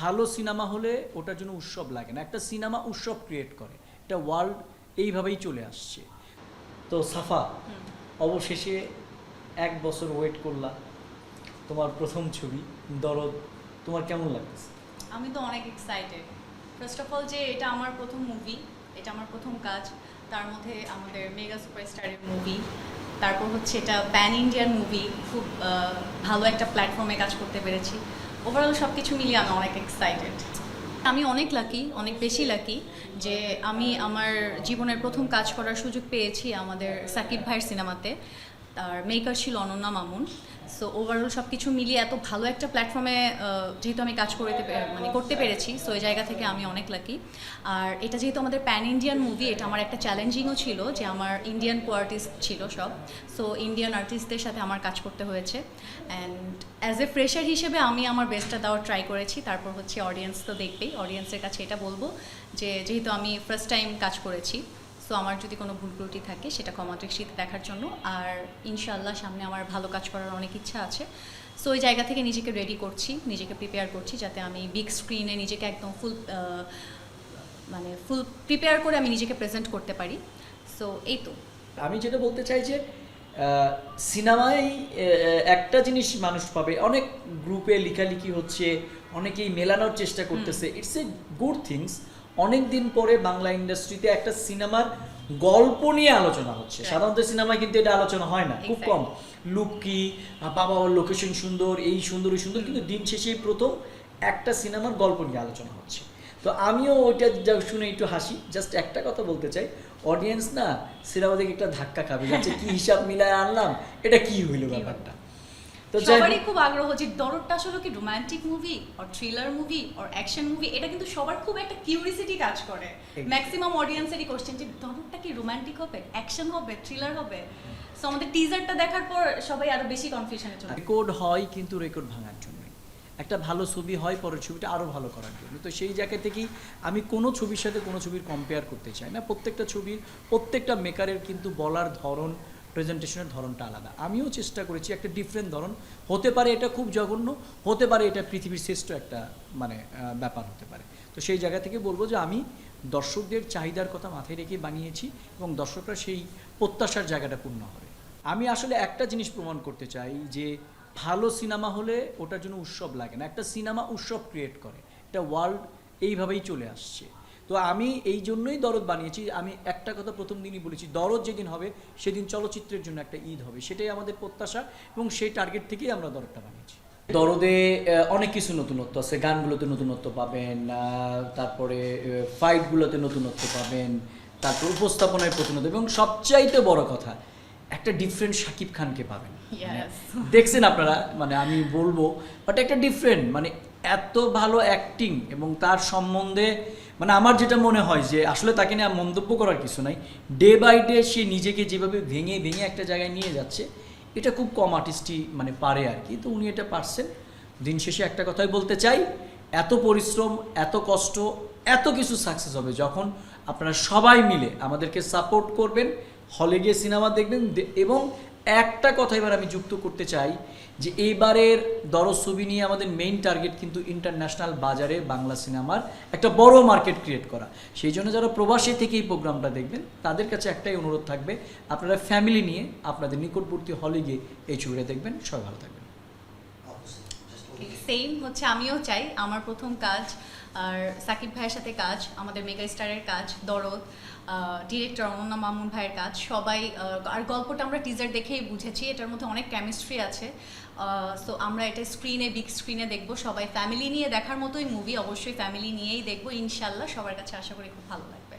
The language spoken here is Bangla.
ভালো সিনেমা হলে ওটার জন্য উৎসব লাগে না। একটা সিনেমা উৎসব ক্রিয়েট করে। এটা ওয়ার্ল্ড এইভাবেই চলে আসছে। তো সাফা অবশেষে এক বছর ওয়েট করলা তোমার প্রথম ছবি দরদ তোমার কেমন লাগতেছে আমি তো অনেক এক্সাইটেড ফার্স্ট অফ অল যে এটা আমার প্রথম মুভি এটা আমার প্রথম কাজ। তার মধ্যে আমাদের মেগা সুপারস্টারের মুভি তারপর হচ্ছে এটা প্যান ইন্ডিয়ান মুভি খুব ভালো একটা প্ল্যাটফর্মে কাজ করতে পেরেছি। ওভারঅল সব কিছু মিলিয়ে আমি অনেক এক্সাইটেড আমি অনেক লাকি অনেক বেশি লাকি যে আমি আমার জীবনের প্রথম কাজ করার সুযোগ পেয়েছি আমাদের সাকিব ভাইয়ের সিনেমাতে। তার মেকার ছিল অনন্যা মামুন। সো ওভারঅল সব কিছু মিলিয়ে এত ভালো একটা প্ল্যাটফর্মে যেহেতু আমি কাজ করতে মানে করতে পেরেছি সো এই জায়গা থেকে আমি অনেক লাকি আর এটা যেহেতু আমাদের প্যান ইন্ডিয়ান মুভি এটা আমার একটা চ্যালেঞ্জিংও ছিল যে আমার ইন্ডিয়ান কো আর্টিস্ট ছিল সব। সো ইন্ডিয়ান আর্টিস্টদের সাথে আমার কাজ করতে হয়েছে। অ্যান্ড অ্যাজ এ ফ্রেশার হিসেবে আমি আমার বেস্টটা দেওয়ার ট্রাই করেছি। তারপর হচ্ছে অডিয়েন্স তো দেখবেই। অডিয়েন্সের কাছে এটা বলব যে, যেহেতু আমি ফার্স্ট টাইম কাজ করেছি সো আমার যদি কোনো ভুল ত্রুটি থাকে সেটা কমা দৃষ্টিতে দেখার জন্য। আর ইনশাআল্লাহ সামনে আমার ভালো কাজ করার অনেক ইচ্ছা আছে। সো ওই জায়গা থেকে নিজেকে রেডি করছি নিজেকে প্রিপেয়ার করছি যাতে আমি বিগ স্ক্রিনে নিজেকে একদম ফুল মানে ফুল প্রিপেয়ার করে আমি নিজেকে প্রেজেন্ট করতে পারি। সো এই তো। আমি যেটা বলতে চাই যে সিনেমায় একটা জিনিস মানুষ পাবে। অনেক গ্রুপে লেখালেখি হচ্ছে অনেকেই মেলানোর চেষ্টা করতেছে। ইটস এ গুড থিংস অনেক দিন পরে বাংলা ইন্ডাস্ট্রিতে একটা সিনেমার গল্প নিয়ে আলোচনা হচ্ছে। সাধারণত সিনেমায় কিন্তু এটা আলোচনা হয় না। খুব কম। লুক কি বাবা ওর লোকেশন সুন্দর এই সুন্দর ওই সুন্দর কিন্তু দিন শেষেই প্রথম একটা সিনেমার গল্প নিয়ে আলোচনা হচ্ছে। তো আমিও ওইটা যা শুনে একটু হাসি। জাস্ট একটা কথা বলতে চাই। অডিয়েন্স না সিনেমা দেখে একটা ধাক্কা খাবে। যাচ্ছে কি হিসাব মিলায় আনলাম? এটা কি হইল? ব্যাপারটা? তো সবারই খুব আগ্রহ যে দরদটা আসলে কি romantic movie or thriller movie or action movie এটা কিন্তু সবার খুব একটা কিউরিসিটি কাজ করে। ম্যাক্সিমাম অডিয়েন্সেরই কোশ্চেন যে দরদটা কি রোমান্টিক হবে অ্যাকশন হবে থ্রিলার হবে? সো আমাদের টিজারটা দেখার পর সবাই আরও বেশি কনফিউশনে চলে রেকর্ড হয় কিন্তু রেকর্ড ভাঙার জন্য। একটা ভালো ছবি হয় পরের ছবিটা আরও ভালো করার জন্য। তো সেই জায়গা থেকেই আমি কোনো ছবির সাথে কোনো ছবির কম্পেয়ার করতে চাই না। প্রত্যেকটা ছবির প্রত্যেকটা মেকারের কিন্তু বলার ধরন প্রেজেন্টেশনের ধরনটা আলাদা। আমিও চেষ্টা করেছি একটা ডিফারেন্ট ধরন। হতে পারে এটা খুব জঘন্য, হতে পারে এটা পৃথিবীর শ্রেষ্ঠ একটা মানে ব্যাপার হতে পারে। তো সেই জায়গা থেকে বলব যে আমি দর্শকদের চাহিদার কথা মাথায় রেখে বানিয়েছি এবং দর্শকরা সেই প্রত্যাশার জায়গাটা পূর্ণ হবে। আমি আসলে একটা জিনিস প্রমাণ করতে চাই যে ভালো সিনেমা হলে ওটার জন্য উৎসব লাগে না। একটা সিনেমা উৎসব ক্রিয়েট করে। এটা ওয়ার্ল্ড এইভাবেই চলে আসছে। তো আমি এই জন্যই দরদ বানিয়েছি আমি একটা কথা প্রথম দিনই বলেছি দরদ যেদিন হবে সেদিন চলচ্চিত্রের জন্য একটা ঈদ হবে সেটাই আমাদের প্রত্যাশা এবং সেই টার্গেট থেকেই আমরা দরদটা বানিয়েছি। দরদে অনেক কিছু নতুনত্ব আছে গানগুলোতে নতুনত্ব পাবেন তারপরে ফাইটগুলোতে নতুনত্ব পাবেন তারপর উপস্থাপনায় নতুনত্ব এবং সবচাইতে বড় কথা একটা ডিফারেন্ট শাকিব খানকে পাবেন। মানে দেখছেন আপনারা মানে আমি বলব বাট একটা ডিফারেন্ট মানে এত ভালো অ্যাক্টিং এবং তার সম্বন্ধে মানে আমার যেটা মনে হয় যে আসলে তাকে নিয়ে মন্তব্য করার কিছু নাই। ডে বাই ডে সে নিজেকে যেভাবে ভেঙে ভেঙে একটা জায়গায় নিয়ে যাচ্ছে, এটা খুব কম আর্টিস্টই মানে পারে আর কি। তো উনি এটা পারছেন। দিন শেষে একটা কথাই বলতে চাই, এত পরিশ্রম, এত কষ্ট, এত কিছু সাকসেস হবে যখন আপনারা সবাই মিলে আমাদেরকে সাপোর্ট করবেন হলে গিয়ে সিনেমা দেখবেন এবং একটা কথা এবার আমি যুক্ত করতে চাই যে এইবারের দরজ ছবি নিয়ে আমাদের মেইন টার্গেট কিন্তু ইন্টারন্যাশনাল বাজারে বাংলা সিনেমার একটা বড় মার্কেট ক্রিয়েট করা। সেই জন্য যারা প্রবাসী থেকে এই প্রোগ্রামটা দেখবেন, তাদের কাছে একটাই অনুরোধ থাকবে, আপনারা ফ্যামিলি নিয়ে আপনাদের নিকটবর্তী হলে গিয়ে এই ছবিটা দেখবেন, সবাই ভালো থাকবেন। সেম হচ্ছে, আমিও চাই, আমার প্রথম কাজ আর সাকিব ভাইয়ের সাথে কাজ, আমাদের মেগা স্টারের কাজ, দরদ ডিরেক্টর অনন্যা মামুন ভাইয়ের কাজ, সবাই আর গল্পটা আমরা টিজার দেখেই বুঝেছি, এটার মধ্যে অনেক কেমিস্ট্রি আছে। সো আমরা এটা স্ক্রিনে বিগ স্ক্রিনে দেখব, সবাই ফ্যামিলি নিয়ে দেখার মতোই মুভি অবশ্যই ফ্যামিলি নিয়েই দেখব, ইনশাল্লাহ সবার কাছে আশা করি খুব ভালো লাগবে।